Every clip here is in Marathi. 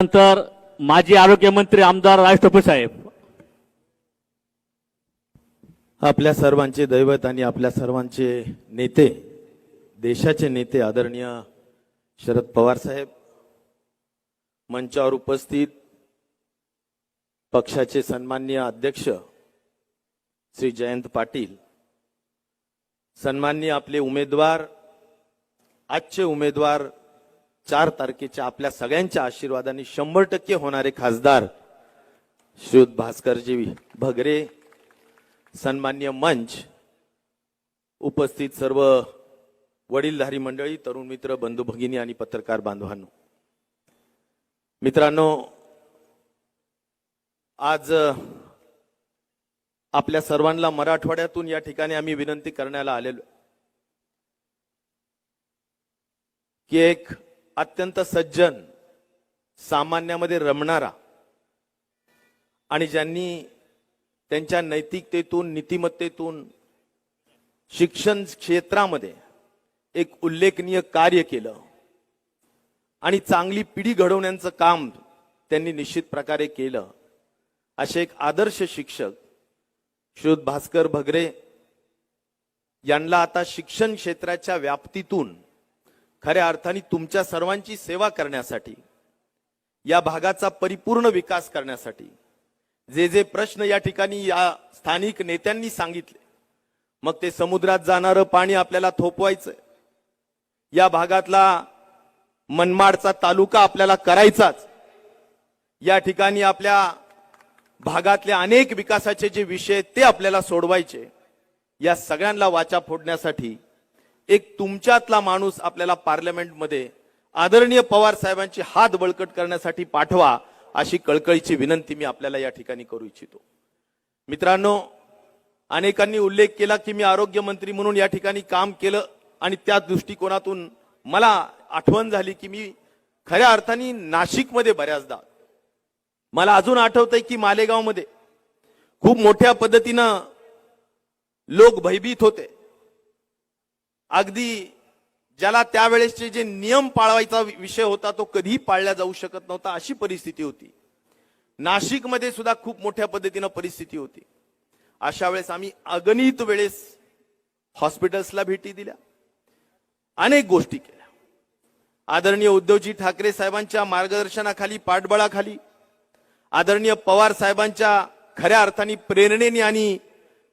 नंतर माजी आरोग्यमंत्री आमदार राज टोपे साहेब. आपल्या सर्वांचे दैवत आणि आपल्या सर्वांचे नेते देशाचे नेते आदरणीय शरद पवार साहेब मंचावर उपस्थित पक्षाचे सन्मान्य अध्यक्ष श्री जयंत पाटील सन्मान्य आपले उमेदवार आजचे उमेदवार चार तारखेच्या आपल्या सगळ्यांच्या आशीर्वादाने शंभर टक्के होणारे खासदार श्रीयुत भास्करजी भगरे सन्मान्य मंच उपस्थित सर्व वडीलधारी मंडळी तरुण मित्र बंधू भगिनी आणि पत्रकार बांधवांनो. मित्रांनो आज आपल्या सर्वांना मराठवाड्यातून या ठिकाणी आम्ही विनंती करण्याला आलेलो की एक अत्यंत सज्जन सामान्यामध्ये रमणारा आणि ज्यांनी त्यांच्या नैतिकतेतून नीतिमत्तेतून शिक्षण क्षेत्रामध्ये एक उल्लेखनीय कार्य केलं आणि चांगली पिढी घडवण्याचं काम त्यांनी निश्चित प्रकारे केलं. असे एक आदर्श शिक्षक श्रुत भास्कर भगरे यांना आता शिक्षण क्षेत्राच्या व्याप्तीतून खऱ्या अर्थाने तुमच्या सर्वांची सेवा करण्यासाठी या भागाचा परिपूर्ण विकास करण्यासाठी जे जे प्रश्न या ठिकाणी या स्थानिक नेत्यांनी सांगितले मग ते समुद्रात जाणारं पाणी आपल्याला थोपवायचंय. या भागातला मनमाडचा तालुका आपल्याला करायचाच. या ठिकाणी आपल्या भागातले अनेक विकासाचे जे विषय ते आपल्याला सोडवायचे. या सगळ्यांना वाचा फोडण्यासाठी एक तुमच्यातला माणूस आपल्याला पार्लमेंटमध्ये आदरणीय पवार साहेबांची हात बळकट करण्यासाठी पाठवा अशी कळकळीची विनंती मी आपल्याला या ठिकाणी करू इच्छितो. मित्रांनो अनेकांनी उल्लेख केला की मी आरोग्यमंत्री म्हणून या ठिकाणी काम केलं आणि त्या दृष्टिकोनातून मला आठवण झाली की मी खऱ्या अर्थाने नाशिकमध्ये बऱ्याचदा मला अजून आठवतंय की मालेगावमध्ये खूप मोठ्या पद्धतीनं लोक भयभीत होते. अगदी ज्याला त्यावेळेसचे जे नियम पाळवायचा विषय होता तो कधीही पाळला जाऊ शकत नव्हता अशी परिस्थिती होती. नाशिकमध्ये सुद्धा खूप मोठ्या पद्धतीनं परिस्थिती होती. अशा वेळेस आम्ही अगणित वेळेस हॉस्पिटल्सला भेटी दिल्या. अनेक गोष्टी केल्या. आदरणीय उद्धवजी ठाकरे साहेबांच्या मार्गदर्शनाखाली पाठबळाखाली आदरणीय पवार साहेबांच्या खऱ्या अर्थाने प्रेरणेने आणि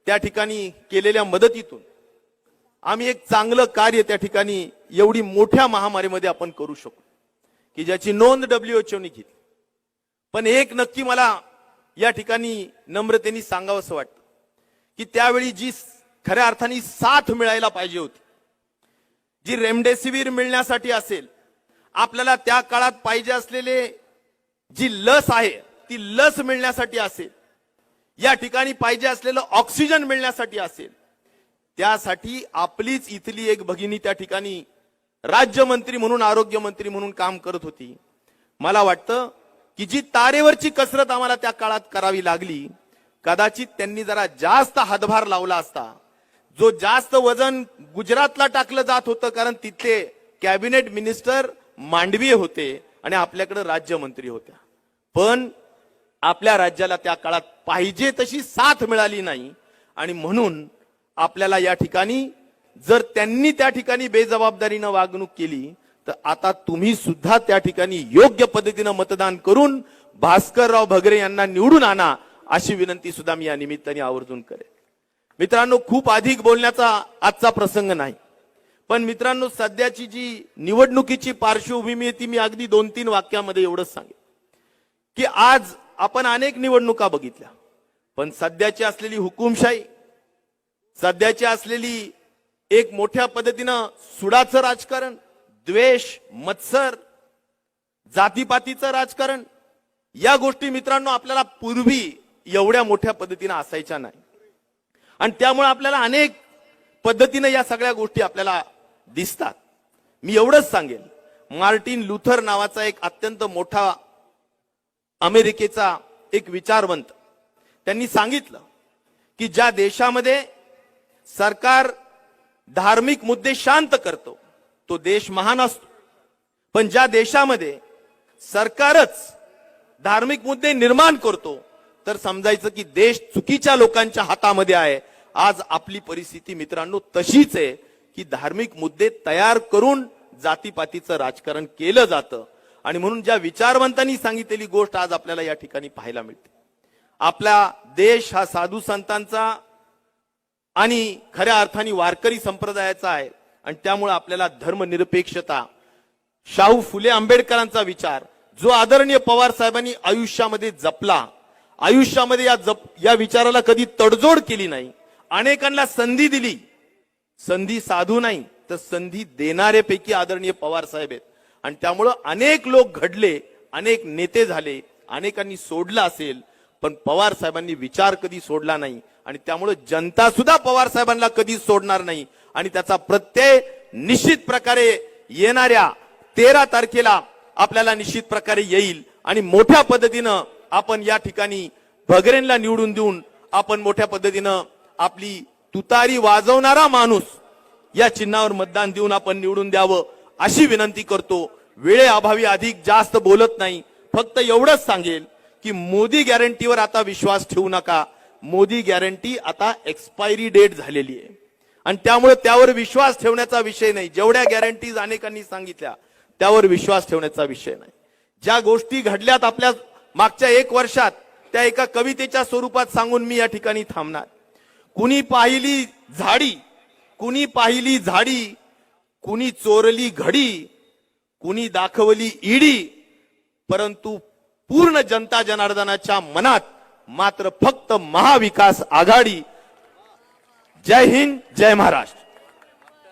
त्या ठिकाणी केलेल्या मदतीतून आम्ही एक चांगलं कार्य त्या ठिकाणी एवढी मोठ्या महामारीमध्ये आपण करू शकू. की ज्याची नोंद डब्ल्यूएचओनी घेतली. पण एक नक्की मला या ठिकाणी नम्रतेने सांगावं असं वाटतं की त्यावेळी जी खऱ्या अर्थाने साथ मिळायला पाहिजे होती जी रेमडेसिवीर मिळण्यासाठी असेल आपल्याला त्या काळात पाहिजे असलेले जी लस आहे ती लस मिळण्यासाठी असेल या ठिकाणी पाहिजे असलेलं ऑक्सिजन मिळण्यासाठी असेल त्यासाठी आपलीच इथली एक भगिनी त्या ठिकाणी राज्यमंत्री म्हणून आरोग्यमंत्री म्हणून काम करत होती. मला वाटतं की जी तारेवरची कसरत आम्हाला त्या काळात करावी लागली कदाचित त्यांनी जरा जास्त हातभार लावला असता. जो जास्त वजन गुजरातला टाकलं जात होतं कारण तिथले कॅबिनेट मिनिस्टर मांडवीय होते आणि आपल्याकडे राज्यमंत्री होत्या. पण आपल्या राज्याला त्या काळात पाहिजे तशी साथ मिळाली नाही आणि म्हणून आपल्याला या ठिकाणी जर त्यांनी त्या ठिकाणी बेजबाबदारीनं वागणूक केली तर आता तुम्ही सुद्धा त्या ठिकाणी योग्य पद्धतीनं मतदान करून भास्करराव भगरे यांना निवडून आणा अशी विनंती सुद्धा मी या निमित्ताने आवर्जून करेन. मित्रांनो खूप अधिक बोलण्याचा आजचा प्रसंग नाही. पण मित्रांनो सध्याची जी निवडणुकीची पार्श्वभूमी आहे ती मी अगदी दोन तीन वाक्यामध्ये एवढंच सांगेन. की आज आपण अनेक निवडणुका बघितल्या पण सध्याची असलेली हुकुमशाही सध्याची असलेली एक मोठ्या पद्धतीनं सुडाचं राजकारण द्वेष मत्सर जातीपातीचं राजकारण या गोष्टी मित्रांनो आपल्याला पूर्वी एवढ्या मोठ्या पद्धतीनं असायच्या नाही. आणि त्यामुळे आपल्याला अनेक पद्धतीनं या सगळ्या गोष्टी आपल्याला दिसतात. मी एवढंच सांगेन मार्टिन लुथर नावाचा एक अत्यंत मोठा अमेरिकेचा एक विचारवंत. त्यांनी सांगितलं की ज्या देशामध्ये सरकार धार्मिक मुद्दे शांत करतो तो देश महान असतो. पण ज्या देशामध्ये सरकारच धार्मिक मुद्दे निर्माण करतो तर समजायचं की देश चुकीच्या लोकांच्या हातामध्ये आहे. आज आपली परिस्थिती मित्रांनो तशीच आहे की धार्मिक मुद्दे तयार करून जातीपातीचं राजकारण केलं जातं. आणि म्हणून ज्या विचारवंतांनी सांगितलेली गोष्ट आज आपल्याला या ठिकाणी पाहायला मिळते. आपला देश हा साधू संतांचा आणि खऱ्या अर्थाने वारकरी संप्रदायाचा आहे. आणि त्यामुळे आपल्याला धर्मनिरपेक्षता. शाहू फुले आंबेडकरांचा विचार. जो आदरणीय पवार साहेबांनी आयुष्यामध्ये जपला. आयुष्यामध्ये या जप या विचाराला कधी तडजोड केली नाही. अनेकांना संधी दिली. संधी साधू नाही तर संधी देणाऱ्यापैकी आदरणीय पवार साहेब आहेत. आणि त्यामुळं अनेक लोक घडले अनेक नेते झाले अनेकांनी सोडलं असेल पण पवार साहेबांनी विचार कधी सोडला नाही आणि त्यामुळे जनता सुद्धा पवार साहेबांना कधीच सोडणार नाही आणि त्याचा प्रत्यय निश्चित प्रकारे येणाऱ्या तेरा तारखेला आपल्याला निश्चित प्रकारे येईल आणि मोठ्या पद्धतीनं आपण या ठिकाणी भगरेनला निवडून देऊन आपण मोठ्या पद्धतीनं आपली तुतारी वाजवणारा माणूस या चिन्हावर मतदान देऊन आपण निवडून द्यावं अशी विनंती करतो. वेळेअभावी अधिक जास्त बोलत नाही. फक्त एवढंच सांगेल की मोदी गॅरंटीवर आता विश्वास ठेवू नका. मोदी गॅरंटी आता एक्सपायरी डेट झालेली आहे. आणि त्यामुळे त्यावर विश्वास ठेवण्याचा विषय नाही. जेवढ्या गॅरंटीज अनेकांनी सांगितल्या त्यावर विश्वास ठेवण्याचा विषय नाही. ज्या गोष्टी घडल्यात आपल्या मागच्या एक वर्षात त्या एका कवितेच्या स्वरूपात सांगून मी या ठिकाणी थांबणार. कुणी पाहिली झाडी कुणी पाहिली झाडी कुणी चोरली घडी कुणी दाखवली ईडी परंतु पूर्ण जनता जनार्दनाच्या मनात मात्र फक्त महाविकास आघाडी. जय हिंद जय महाराष्ट्र.